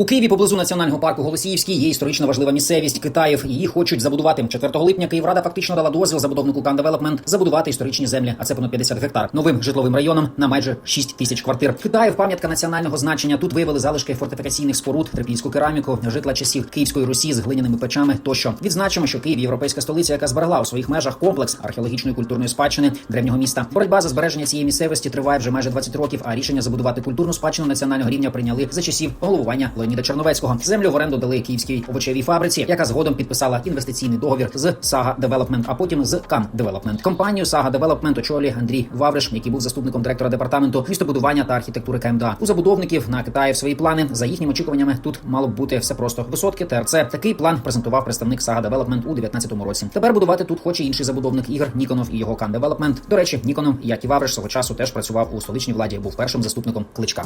У Києві поблизу національного парку Голосіївський є історично важлива місцевість Китаїв. Її хочуть забудувати 4 липня. Київрада фактично дала дозвіл забудовнику Кан Девелопмент забудувати історичні землі, а це понад 50 гектар новим житловим районом на майже 6 тисяч квартир. Китаїв пам'ятка національного значення. Тут виявили залишки фортифікаційних споруд, трипільську кераміку, житла часів Київської Русі з глиняними печами. Тощо відзначимо, що Київ європейська столиця, яка зберегла у своїх межах комплекс археологічної культурної спадщини древнього міста. Боротьба за збереження цієї місцевості триває вже майже 20 років. А рішення забудувати культурну спадщину національного рівня прийняли за часів головування Леоніда Черновецького. Землю в оренду дали київській овочевій фабриці, яка згодом підписала інвестиційний договір з Сага Девелопмент, а потім з Кан Девелопмент. Компанію Сага Девелопмент очолює Андрій Вавриш, який був заступником директора департаменту містобудування та архітектури КМДА. У забудовників на Китаї в свої плани. За їхніми очікуваннями тут мало б бути все просто висотки. ТРЦ такий план презентував представник Сага Девелопмент у 19 році. Тепер будувати тут хоче інший забудовник ігор Ніконов і його Кан Девелопмент. До речі, Ніконов, як і Вавриш, свого часу теж працював у столичній владі. Був першим заступником кличка.